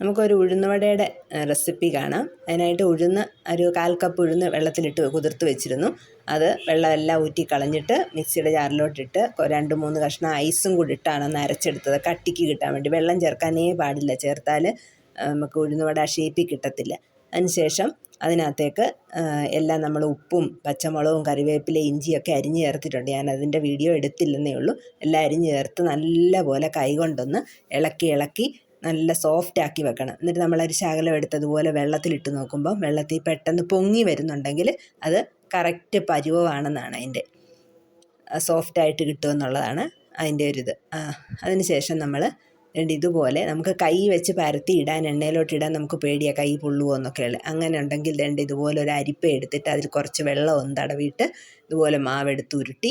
നമുക്കൊരു ഉഴുന്നുവടയുടെ റെസിപ്പി കാണാം. അതിനായിട്ട് ഉഴുന്ന് ഒരു കാൽ കപ്പ് ഉഴുന്ന് വെള്ളത്തിലിട്ട് കുതിർത്ത് വെച്ചിരുന്നു. അത് വെള്ളമെല്ലാം ഊറ്റി കളഞ്ഞിട്ട് മിക്സിയുടെ ജാറിലോട്ടിട്ട് രണ്ട് മൂന്ന് കഷ്ണം ഐസും കൂടി ഇട്ടാണ് ഒന്ന് അരച്ചെടുത്തത് കട്ടിക്ക് കിട്ടാൻ വേണ്ടി. വെള്ളം ചേർക്കാനേ പാടില്ല. ചേർത്താൽ നമുക്ക് ഉഴുന്നുവട ഷേപ്പിൽ കിട്ടത്തില്ല. അതിനുശേഷം അതിനകത്തേക്ക് എല്ലാം നമ്മൾ ഉപ്പും പച്ചമുളകും കറിവേപ്പിലയും ഇഞ്ചിയൊക്കെ അരിഞ്ഞ് ചേർത്തിട്ടുണ്ട്. ഞാൻ അതിന്റെ വീഡിയോ എടുത്തില്ലെന്നേ ഉള്ളൂ. എല്ലാം അരിഞ്ഞ് ചേർത്ത് നല്ലപോലെ കൈകൊണ്ടൊന്ന് ഇളക്കി ഇളക്കി നല്ല സോഫ്റ്റ് ആക്കി വെക്കണം. എന്നിട്ട് നമ്മളൊരു ശകലം എടുത്തതുപോലെ വെള്ളത്തിലിട്ട് നോക്കുമ്പോൾ വെള്ളത്തിൽ പെട്ടെന്ന് പൊങ്ങി വരുന്നുണ്ടെങ്കിൽ അത് കറക്റ്റ് പരുവമാണെന്നാണ് അതിന്റെ സോഫ്റ്റായിട്ട് കിട്ടുമെന്നുള്ളതാണ് അതിന്റെ ഒരു ഇത്. അതിന് ശേഷം നമ്മൾ രണ്ട് ഇതുപോലെ നമുക്ക് കൈ വെച്ച് പരത്തി ഇടാൻ എണ്ണയിലോട്ട് ഇടാൻ നമുക്ക് പേടിയാ കൈ പൊള്ളുമോ എന്നൊക്കെയുള്ള അങ്ങനെ ഉണ്ടെങ്കിൽ രണ്ട് ഇതുപോലെ ഒരു അരിപ്പ എടുത്തിട്ട് അതിൽ കുറച്ച് വെള്ളം ഒന്ന് തടവിയിട്ട് ഇതുപോലെ മാവെടുത്ത് ഉരുട്ടി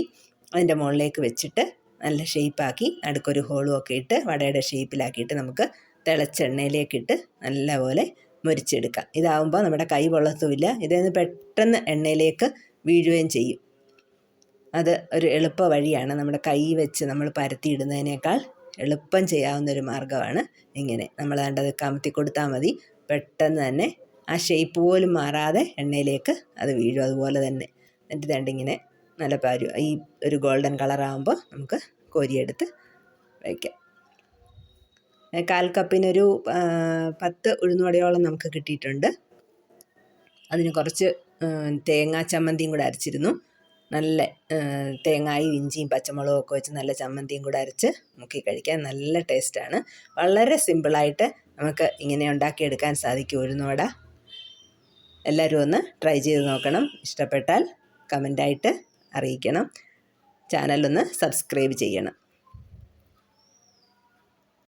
അതിന്റെ മുകളിലേക്ക് വെച്ചിട്ട് നല്ല ഷേപ്പാക്കി നടുക്കൊരു ഹോളും ഒക്കെ ഇട്ട് വടയുടെ ഷേപ്പിലാക്കിയിട്ട് നമുക്ക് തിളച്ചെണ്ണയിലേക്കിട്ട് നല്ലപോലെ മുരിച്ചെടുക്കാം. ഇതാവുമ്പോൾ നമ്മുടെ കൈ പൊള്ളത്തുമില്ല. ഇതിൽ പെട്ടെന്ന് എണ്ണയിലേക്ക് വീഴുകയും ചെയ്യും. അത് ഒരു എളുപ്പ വഴിയാണ്. നമ്മുടെ കൈ വെച്ച് നമ്മൾ പരത്തിയിടുന്നതിനേക്കാൾ എളുപ്പം ചെയ്യാവുന്ന ഒരു മാർഗമാണ് ഇങ്ങനെ. നമ്മൾ കണ്ടത് കമത്തി കൊടുത്താൽ മതി. പെട്ടെന്ന് തന്നെ ആ ഷേപ്പ് പോലും മാറാതെ എണ്ണയിലേക്ക് അത് വീഴും. അതുപോലെ തന്നെ. എന്നിട്ട് ദണ്ടിങ്ങനെ നല്ല പാരു ഈ ഒരു ഗോൾഡൻ കളറാകുമ്പോൾ നമുക്ക് കോരിയെടുത്ത് വയ്ക്കാം കാൽ കപ്പിനൊരു പത്ത് ഉഴുന്നുവടയോളം നമുക്ക് കിട്ടിയിട്ടുണ്ട്. അതിന് കുറച്ച് തേങ്ങാ ചമ്മന്തിയും കൂടെ അരച്ചിരുന്നു. നല്ല തേങ്ങായും ഇഞ്ചിയും പച്ചമുളകും ഒക്കെ വെച്ച് നല്ല ചമ്മന്തിയും കൂടെ അരച്ച് മുക്കി കഴിക്കാൻ നല്ല ടേസ്റ്റാണ്. വളരെ സിമ്പിളായിട്ട് നമുക്ക് ഇങ്ങനെ ഉണ്ടാക്കിയെടുക്കാൻ സാധിക്കും ഉഴുന്നുവട. എല്ലാവരും ഒന്ന് ട്രൈ ചെയ്ത് നോക്കണം. ഇഷ്ടപ്പെട്ടാൽ കമന്റായിട്ട് അറിയിക്കണം. ചാനലൊന്ന് സബ്സ്ക്രൈബ് ചെയ്യണം.